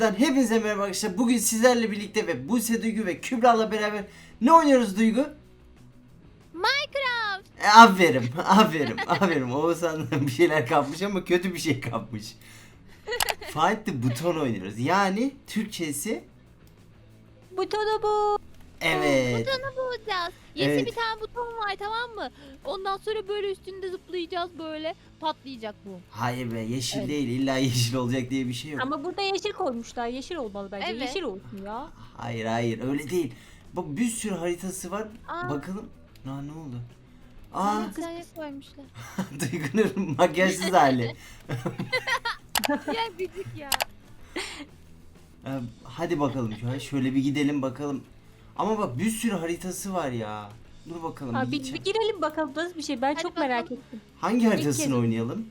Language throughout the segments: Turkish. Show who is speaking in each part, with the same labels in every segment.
Speaker 1: Oyuncudan hepinize merhaba arkadaşlar. Bugün sizlerle birlikte ve Buse Duygu ve Kübra'la beraber ne oynuyoruz Duygu?
Speaker 2: Minecraft.
Speaker 1: E, aferin, aferin, aferin. Oğuzhan bir şeyler kapmış ama kötü bir şey kapmış. Find the buton oynuyoruz. Yani Türkçesi
Speaker 3: Butonu bu.
Speaker 1: Evet.
Speaker 2: Butonu bulacağız. Yeşil
Speaker 1: Evet.
Speaker 2: bir tane buton var tamam mı? Ondan sonra böyle üstünde zıplayacağız böyle. Patlayacak bu.
Speaker 1: Hayır be yeşil
Speaker 3: Evet.
Speaker 1: değil illa yeşil olacak diye bir şey yok.
Speaker 3: Ama burada yeşil koymuşlar. Yeşil olmalı bence.
Speaker 2: Evet.
Speaker 3: Yeşil olsun ya.
Speaker 1: Hayır hayır öyle değil. Bak bir sürü haritası var.
Speaker 2: Aa.
Speaker 1: Bakalım. Aa ne oldu? Aa
Speaker 2: tane koymuşlar.
Speaker 1: Duygu'nun makyajsız hali.
Speaker 2: ya gıcık ya.
Speaker 1: Ee, hadi bakalım şöyle, şöyle bir gidelim bakalım. Ama bak bir sürü haritası var ya. Dur bakalım.
Speaker 3: Ha,
Speaker 1: bir
Speaker 3: bir, bir girelim bakalım nasıl bir şey. Ben
Speaker 2: Hadi
Speaker 3: çok merak
Speaker 2: bakalım.
Speaker 3: ettim.
Speaker 1: Hangi haritasını oynayalım?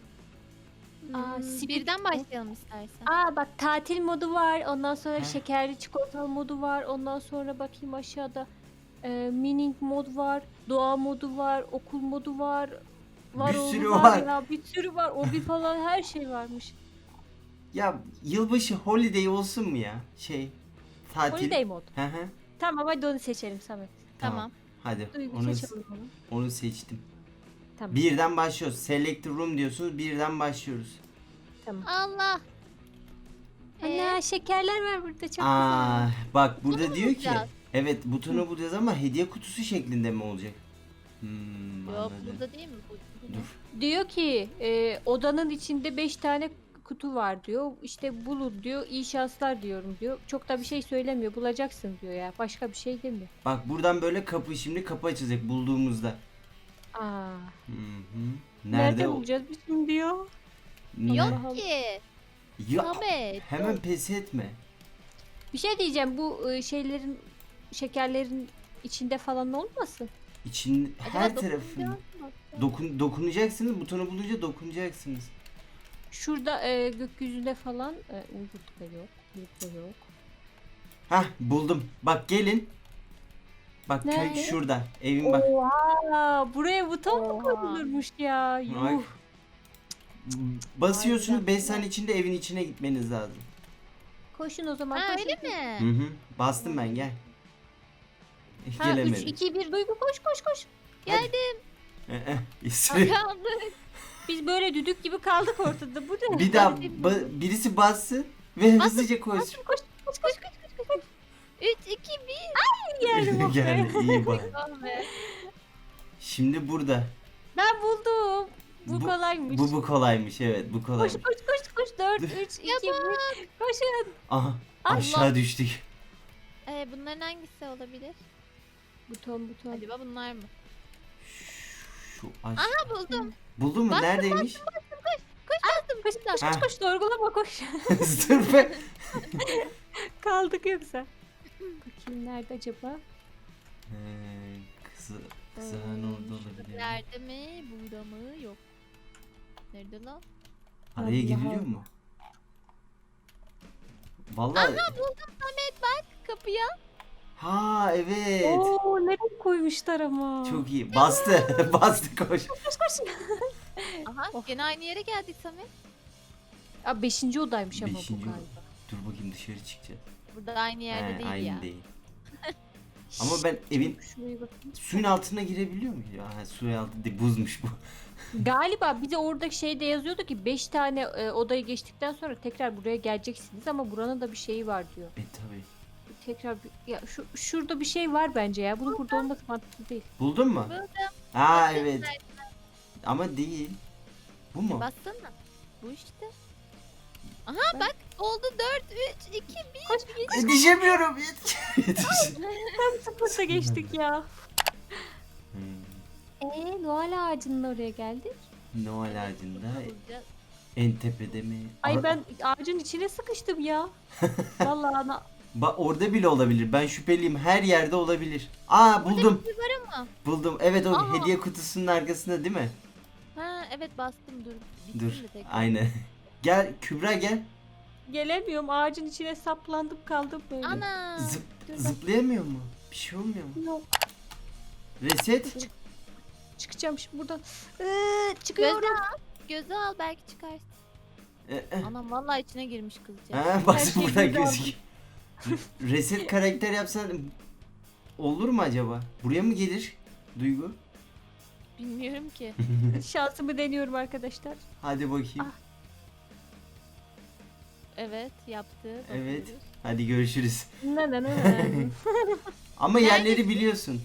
Speaker 3: Aa, sipil-
Speaker 2: birden başlayalım istersen.
Speaker 3: Aa bak tatil modu var. Ondan sonra
Speaker 1: Heh.
Speaker 3: şekerli çikolatalı modu var. Ondan sonra bakayım aşağıda. E, mining mod var. Doğa modu var. Okul modu var. Var
Speaker 1: Bir
Speaker 3: oğlu
Speaker 1: sürü var.
Speaker 3: Ya, bir sürü var. Obi falan her şey varmış.
Speaker 1: Ya yılbaşı holiday olsun mu ya? Şey tatil.
Speaker 3: Holiday mod.
Speaker 1: Hı hı.
Speaker 3: Tamam hadi onu seçelim Samet.
Speaker 2: Tamam.
Speaker 1: Hadi
Speaker 3: Duygu
Speaker 1: onu,
Speaker 3: seçelim onu.
Speaker 1: onu seçtim.
Speaker 3: Tamam.
Speaker 1: Birden başlıyoruz. Select room diyorsunuz. Birden başlıyoruz.
Speaker 3: Tamam.
Speaker 2: Allah. Ee,
Speaker 3: Ana şekerler var burada çok güzel.
Speaker 1: Aa, bak burada
Speaker 2: Bunu
Speaker 1: diyor ki
Speaker 2: bulacağız.
Speaker 1: evet butonu bulacağız ama hediye kutusu şeklinde mi olacak? Hmm,
Speaker 2: Yok
Speaker 1: anladım.
Speaker 2: burada değil mi? Bu, bu-
Speaker 1: Dur.
Speaker 3: Diyor ki e, odanın içinde 5 tane kutu var diyor. İşte bulun diyor. İyi şanslar diyorum diyor. Çok da bir şey söylemiyor. Bulacaksın diyor ya. Başka bir şey demiyor.
Speaker 1: Bak buradan böyle kapı şimdi kapı açılacak bulduğumuzda.
Speaker 3: Aa.
Speaker 1: Hı hı.
Speaker 3: Nerede,
Speaker 1: Nerede, o?
Speaker 3: bulacağız biz şimdi ya?
Speaker 1: Ne?
Speaker 2: Yok ki.
Speaker 1: Ya
Speaker 2: Samet.
Speaker 1: hemen pes etme.
Speaker 3: Bir şey diyeceğim. Bu e, şeylerin şekerlerin içinde falan olmasın?
Speaker 1: İçin
Speaker 2: Acaba
Speaker 1: her
Speaker 2: dokunacak
Speaker 1: tarafın
Speaker 2: mı?
Speaker 1: dokun dokunacaksınız butonu bulunca dokunacaksınız.
Speaker 3: Şurada e, gökyüzünde falan e, burada yok. Burada yok.
Speaker 1: Hah buldum. Bak gelin. Bak köy
Speaker 3: Nerede?
Speaker 1: şurada. Evin bak.
Speaker 3: Oha! Buraya buton mu
Speaker 2: Oha.
Speaker 3: koyulurmuş ya? Yuh.
Speaker 1: Basıyorsunuz
Speaker 3: Harbiden.
Speaker 1: 5 saniye içinde evin içine gitmeniz lazım.
Speaker 3: Koşun o zaman.
Speaker 2: Ha
Speaker 3: koşun.
Speaker 2: öyle
Speaker 1: Hı
Speaker 2: mi?
Speaker 1: hı. Bastım ben gel.
Speaker 3: Ha 3
Speaker 1: Gelemedim.
Speaker 3: 2 1 duygu koş koş koş.
Speaker 2: Geldim.
Speaker 1: Ee, eh, süre-
Speaker 2: Kaldı.
Speaker 3: Biz böyle düdük gibi kaldık ortada. Bu ne?
Speaker 1: bir daha ba- birisi bassın ve hızlıca koysun.
Speaker 3: koş koş koş koş.
Speaker 2: 3, 2, 1.
Speaker 3: Geldim be.
Speaker 1: Geldi iyi bak.
Speaker 2: Tamam be.
Speaker 1: Şimdi burada.
Speaker 3: Ben buldum. Bu,
Speaker 1: Bu-
Speaker 3: kolaymış.
Speaker 1: Bu bu kolaymış evet bu
Speaker 3: koş
Speaker 1: kolaymış.
Speaker 3: koş koş koş 4 3 2 1 koşun.
Speaker 1: Aha
Speaker 3: Allah.
Speaker 1: aşağı düştük.
Speaker 2: Ee, bunların hangisi olabilir?
Speaker 3: Buton buton.
Speaker 2: Acaba bunlar mı?
Speaker 1: Şu aş-
Speaker 2: Ha buldum.
Speaker 1: Buldun mu?
Speaker 2: Bastım,
Speaker 1: Neredeymiş?
Speaker 3: Koş koş
Speaker 1: Ha.
Speaker 3: koş koş sorgulama koş.
Speaker 1: Be.
Speaker 3: Kaldık yoksa. Bakayım nerede acaba?
Speaker 1: Ee, kızı, kızağın orada olabilir.
Speaker 2: Nerede mi? Burada mı? Yok. Nerede lan?
Speaker 1: Araya giriliyor mu? Vallahi.
Speaker 2: Aha buldum Samet bak kapıya.
Speaker 1: Ha evet.
Speaker 3: Oo nereye koymuşlar ama.
Speaker 1: Çok iyi. Bastı. Bastı koş.
Speaker 3: Koş koş.
Speaker 2: Aha
Speaker 3: Of.
Speaker 2: gene aynı yere geldik Samet.
Speaker 3: Aa 5. odaymış ama
Speaker 1: Beşinci
Speaker 3: bu
Speaker 1: oda.
Speaker 3: galiba.
Speaker 1: Dur bakayım dışarı çıkacağız.
Speaker 2: Burada aynı yerde
Speaker 1: He,
Speaker 2: değil
Speaker 1: aynı
Speaker 2: ya.
Speaker 1: değil. Ama ben evin
Speaker 3: Şuraya bakayım.
Speaker 1: suyun altına girebiliyor muyum? Ya ha, suyun altı değil buzmuş bu.
Speaker 3: Galiba bize orada şeyde yazıyordu ki 5 tane e, odayı geçtikten sonra tekrar buraya geleceksiniz ama buranın da bir şeyi var diyor.
Speaker 1: E tabi.
Speaker 3: Tekrar bir, ya şu şurada bir şey var bence ya. Bunun burada olması mantıklı değil.
Speaker 1: Buldun mu?
Speaker 2: Buldum.
Speaker 1: Aa evet. Ama değil. Bu mu?
Speaker 2: Bassana. Bu işte. Aha bak oldu 4, 3, 2, 1.
Speaker 1: Yetişemiyorum. Yetiş. Yetiş.
Speaker 3: Sıfırda geçtik ya.
Speaker 1: Hmm,
Speaker 3: Eee Noel ağacının oraya geldik.
Speaker 1: Noel ağacında en tepede mi?
Speaker 3: Ay ben ağacın içine sıkıştım ya. Vallahi ana.
Speaker 1: Ba- orada bile olabilir. Ben şüpheliyim. Her yerde olabilir. Aa buldum.
Speaker 2: Bir var ama.
Speaker 1: Buldum. Evet o
Speaker 2: Aa.
Speaker 1: hediye kutusunun arkasında değil mi?
Speaker 2: Ha evet bastım dur. Bitsin
Speaker 1: Dur.
Speaker 2: de tekrar.
Speaker 1: Aynen. gel Kübra gel.
Speaker 3: Gelemiyorum ağacın içine saplandım kaldım böyle.
Speaker 2: Ana.
Speaker 1: Zıp,
Speaker 2: Dur bak.
Speaker 1: zıplayamıyor mu? Bir şey olmuyor mu?
Speaker 3: Yok.
Speaker 1: Reset.
Speaker 3: Çıkacağım şimdi buradan. Ee, çıkıyorum.
Speaker 2: Gözü al. Gözü al belki çıkarsın.
Speaker 1: E, e.
Speaker 2: Anam vallahi içine girmiş kızcağız.
Speaker 1: Ha,
Speaker 3: Her
Speaker 1: baksın
Speaker 3: şey
Speaker 1: buradan
Speaker 3: güzel.
Speaker 1: gözüküyor. Reset karakter yapsan olur mu acaba? Buraya mı gelir Duygu?
Speaker 2: Bilmiyorum ki.
Speaker 3: Şansımı deniyorum arkadaşlar.
Speaker 1: Hadi bakayım.
Speaker 3: Ah.
Speaker 2: Evet yaptı.
Speaker 1: Evet.
Speaker 2: bakıyoruz.
Speaker 1: Hadi görüşürüz.
Speaker 3: Na na na.
Speaker 1: Ama yerleri biliyorsun.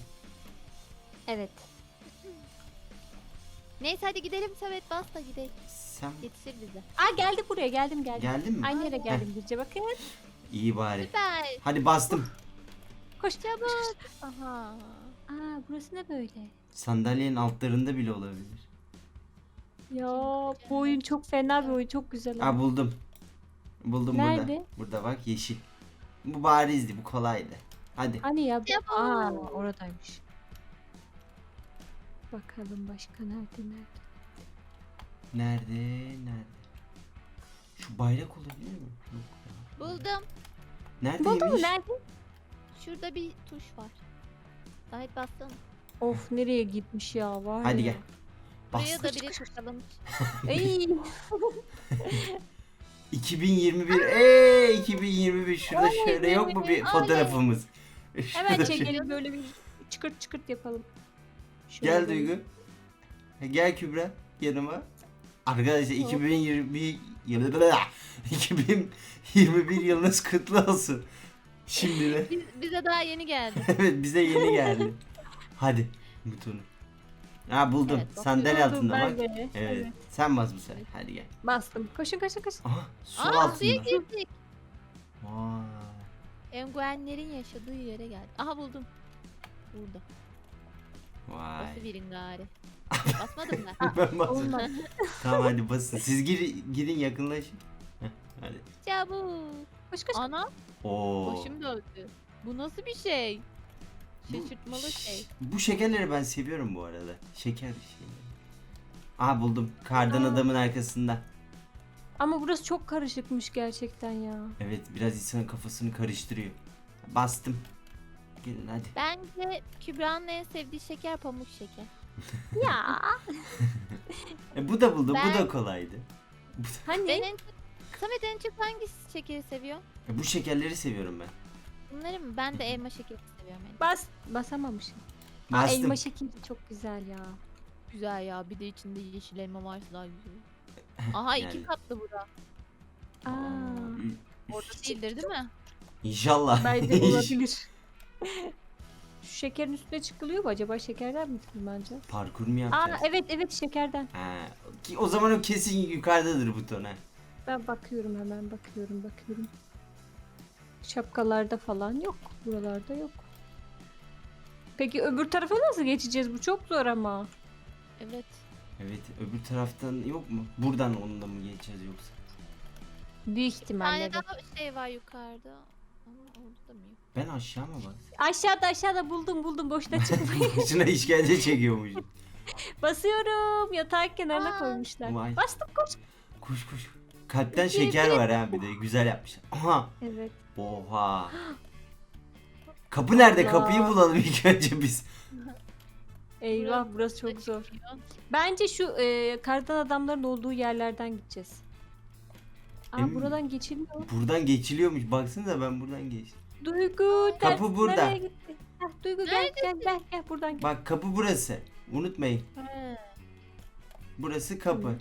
Speaker 3: evet.
Speaker 2: Neyse hadi gidelim Samet bas da gidelim.
Speaker 1: Sen
Speaker 2: Yetişir bize.
Speaker 3: Aa geldi buraya geldim geldim.
Speaker 1: geldin mi?
Speaker 3: Aynı yere geldim Birce bakın.
Speaker 1: İyi bari.
Speaker 2: Süper.
Speaker 1: Hadi bastım.
Speaker 3: Koş
Speaker 2: Çabuk. Aha.
Speaker 3: Aa burası ne böyle?
Speaker 1: Sandalyenin altlarında bile olabilir.
Speaker 3: Ya bu oyun çok fena bir oyun çok güzel.
Speaker 1: Aa buldum. Buldum burada.
Speaker 3: Nerede?
Speaker 1: Burada bak yeşil. Bu barizdi, bu kolaydı. Hadi.
Speaker 3: Hani ya?
Speaker 2: Yapalım.
Speaker 3: Aa oradaymış. Bakalım başka nerede nerede?
Speaker 1: Nerede? Nerede? Şu bayrak olabilir mi?
Speaker 2: Buldum.
Speaker 1: Neredeymiş?
Speaker 3: Buldun mu nerede?
Speaker 2: Şurada bir tuş var. Zahit bassana.
Speaker 3: Of nereye gitmiş ya var
Speaker 1: Hadi
Speaker 3: ya.
Speaker 1: gel.
Speaker 2: Buraya da biri tıklamış.
Speaker 3: Ey,
Speaker 1: 2021. Eee 2021. Şurada
Speaker 3: Oley
Speaker 1: şöyle yok mu bir fotoğrafımız?
Speaker 3: hemen
Speaker 1: Şurada şey-
Speaker 3: çekelim böyle bir çıkırt çıkırt yapalım. Şöyle
Speaker 1: Gel. Duygu. Gel Kübra yanıma. Arkadaşlar 2020 yılı 2021 yılınız kutlu olsun. Şimdi de.
Speaker 2: Biz, bize daha yeni geldi.
Speaker 1: evet bize yeni geldi. Hadi butonu. Ha buldum.
Speaker 2: Evet,
Speaker 1: Sandalye altında bak. Evet.
Speaker 3: Evet.
Speaker 1: Sen bas bu sefer. Hadi gel.
Speaker 3: Bastım. Koşun koşun koşun.
Speaker 1: Aha su
Speaker 2: Aa suya
Speaker 1: altında.
Speaker 2: girdik.
Speaker 1: Vay.
Speaker 2: Enguenlerin yaşadığı yere geldik. Aha buldum. Burada.
Speaker 1: Vay.
Speaker 2: Nasıl birin gari. Basmadım ben.
Speaker 1: ben basın.
Speaker 3: Olmaz.
Speaker 1: tamam hadi basın. Siz gir, girin yakınlaşın. Heh, hadi.
Speaker 2: Çabuk.
Speaker 3: Koş koş.
Speaker 2: Ana
Speaker 1: Oo.
Speaker 2: başım döndü. Bu nasıl bir şey? Şaşırtmalı şey.
Speaker 1: Bu şekerleri ben seviyorum bu arada. Şeker şeyleri. Aha buldum. Kardan
Speaker 3: Aa.
Speaker 1: adamın arkasında.
Speaker 3: Ama burası çok karışıkmış gerçekten ya.
Speaker 1: Evet biraz insanın kafasını karıştırıyor. Bastım. Gelin hadi.
Speaker 2: Bence Kübra'nın en sevdiği şeker pamuk şeker.
Speaker 3: Ya.
Speaker 1: E, bu da buldum. Bu
Speaker 2: Ben-
Speaker 1: da kolaydı. Bu, da-
Speaker 3: Hani?
Speaker 2: Ben en çok... Samet en çok hangi şekeri seviyor?
Speaker 1: E, bu şekerleri seviyorum ben.
Speaker 2: Bunları mı? Ben de elma şekeri seviyorum. En.
Speaker 3: Bas. Basamamışım. Aa,
Speaker 1: Bastım.
Speaker 3: elma şekeri çok güzel ya.
Speaker 2: Güzel ya. Bir de içinde yeşil elma varsa daha güzel. Aha iki
Speaker 1: Yani.
Speaker 2: katlı bura.
Speaker 3: Aa.
Speaker 1: Ü-
Speaker 2: Orada değildir değil mi?
Speaker 1: İnşallah.
Speaker 3: Bence olabilir. Şu şekerin üstüne çıkılıyor mu acaba? Şekerden mi tırmanacağız?
Speaker 1: Parkur mu
Speaker 3: Aa
Speaker 1: yapacağız?
Speaker 3: evet evet şekerden.
Speaker 1: Ha, ki o zaman o kesin yukarıdadır buton ha.
Speaker 3: Ben bakıyorum hemen bakıyorum bakıyorum. Şapkalarda falan yok. Buralarda yok. Peki öbür tarafa nasıl geçeceğiz? Bu çok zor ama.
Speaker 2: Evet.
Speaker 1: Evet öbür taraftan yok mu? Buradan onunla mı geçeceğiz yoksa?
Speaker 3: Büyük
Speaker 2: Bir
Speaker 3: ihtimalle.
Speaker 2: tane
Speaker 3: evet.
Speaker 2: daha şey var yukarıda.
Speaker 1: Ben aşağı mı bas?
Speaker 3: Aşağıda aşağıda buldum buldum boşta çıkmayın.
Speaker 1: Şuna işkence çekiyormuş.
Speaker 3: Basıyorum. Yatağın kenarına
Speaker 2: Aa.
Speaker 3: koymuşlar.
Speaker 1: Vay.
Speaker 3: Bastım koş.
Speaker 1: Koş koş. Kalpten şeker var ha bir de güzel yapmışlar. Aha.
Speaker 3: Evet.
Speaker 1: Oha. Kapı nerede?
Speaker 3: Allah.
Speaker 1: Kapıyı bulalım ilk önce biz.
Speaker 3: Eyvah burası çok zor. Bence şu e, kardan adamların olduğu yerlerden gideceğiz. Aa
Speaker 1: Emin-
Speaker 3: buradan geçilmiyor.
Speaker 1: Buradan geçiliyormuş. Baksanıza ben buradan geçtim.
Speaker 3: Duygu ters
Speaker 1: Kapı burada.
Speaker 3: nereye gitti? Heh, Duygu gel gel gel gel buradan gel.
Speaker 1: Bak kapı burası. Unutmayın.
Speaker 2: He.
Speaker 1: Burası kapı.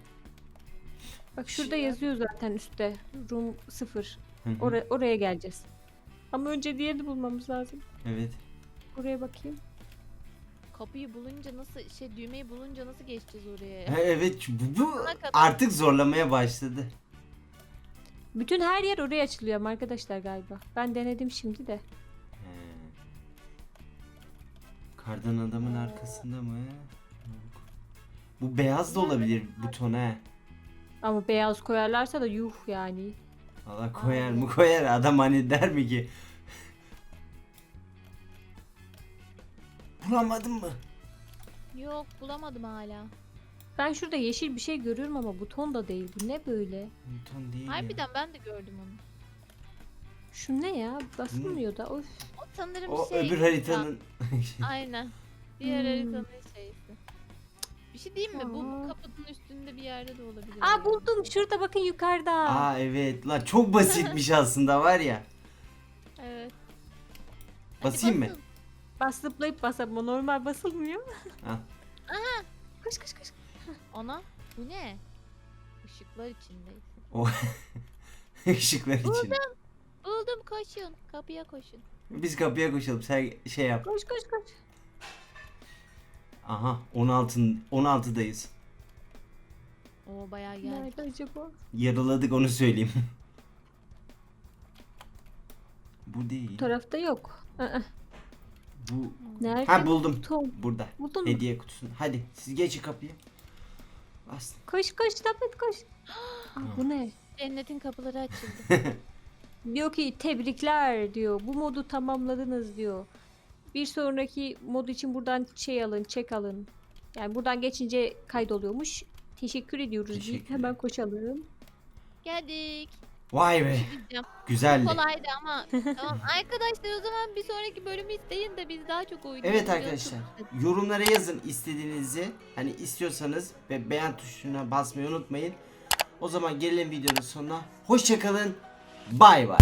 Speaker 3: Bak şurada yazıyor zaten üstte. Room 0.
Speaker 1: Hı hı.
Speaker 3: Oraya, oraya geleceğiz. Ama önce diğerini bulmamız lazım.
Speaker 1: Evet.
Speaker 3: Oraya bakayım.
Speaker 2: Kapıyı bulunca nasıl şey düğmeyi bulunca nasıl geçeceğiz oraya?
Speaker 1: Ha, evet bu, bu
Speaker 2: kadar?
Speaker 1: artık zorlamaya başladı.
Speaker 3: Bütün her yer oraya açılıyor ama arkadaşlar galiba. Ben denedim şimdi de.
Speaker 1: He. Kardan adamın arkasında mı? Yok. Bu beyaz da olabilir buton ha.
Speaker 3: Ama beyaz koyarlarsa da yuh yani.
Speaker 1: Allah koyar mı koyar adam hani der mi ki Bulamadın mı?
Speaker 2: Yok bulamadım hala.
Speaker 3: Ben şurada yeşil bir şey görüyorum ama buton da değil. Bu ne böyle?
Speaker 1: Buton değil ya.
Speaker 2: Harbiden ben de gördüm onu.
Speaker 3: Şu ne ya? Basılmıyor da. Of.
Speaker 2: O sanırım
Speaker 1: O
Speaker 2: şey.
Speaker 1: öbür haritanın
Speaker 2: Aynen. Diğer
Speaker 3: Hmm.
Speaker 2: haritanın şeysi. Bir şey diyeyim mi? Bu,
Speaker 3: Aa.
Speaker 2: bu kapının üstünde bir yerde de olabilir.
Speaker 3: Aa
Speaker 2: yani.
Speaker 3: buldum. Şurada bakın yukarıda.
Speaker 1: Aa evet la çok basitmiş aslında var ya.
Speaker 2: Evet. Hadi
Speaker 1: Basayım mı?
Speaker 2: basın.
Speaker 3: Bas zıplayıp bas ama normal basılmıyor.
Speaker 1: Ha.
Speaker 3: Koş koş koş.
Speaker 2: Ana bu ne? Işıklar içindeyiz.
Speaker 1: O ışıklar için.
Speaker 2: Buldum koşun. Kapıya koşun.
Speaker 1: Biz kapıya koşalım. Sen şey yap.
Speaker 3: Koş koş koş.
Speaker 1: Aha 16 16'dayız.
Speaker 2: Oo bayağı geldi.
Speaker 3: Nerede acaba?
Speaker 1: Yarıladık onu söyleyeyim. Bu değil.
Speaker 3: Tarafta yok. Aa,
Speaker 1: Bu
Speaker 3: nerede?
Speaker 1: ha buldum.
Speaker 3: Tom.
Speaker 1: Burada.
Speaker 3: Buldun mu?
Speaker 1: Hediye. Hadi siz geçin kapıyı. Bas.
Speaker 3: Koş koş Tappet koş. Aa, bu ne?
Speaker 2: Cennetin kapıları açıldı.
Speaker 3: Diyor ki tebrikler diyor. Bu modu tamamladınız diyor. Bir sonraki mod için buradan şey alın, çek alın. Yani buradan geçince kaydoluyormuş. Teşekkür ediyoruz deyip
Speaker 1: Teşekkürler.
Speaker 3: hemen koşalım.
Speaker 2: Geldik.
Speaker 1: Vay be. Güzeldi.
Speaker 2: Kolaydı ama. tamam arkadaşlar o zaman bir sonraki bölümü isteyin de biz daha çok oynayalım.
Speaker 1: Evet arkadaşlar. Yorumlara yazın istediğinizi. Hani istiyorsanız ve beğen tuşuna basmayı unutmayın. O zaman gelelim videonun sonuna. Hoşçakalın. Bay bay.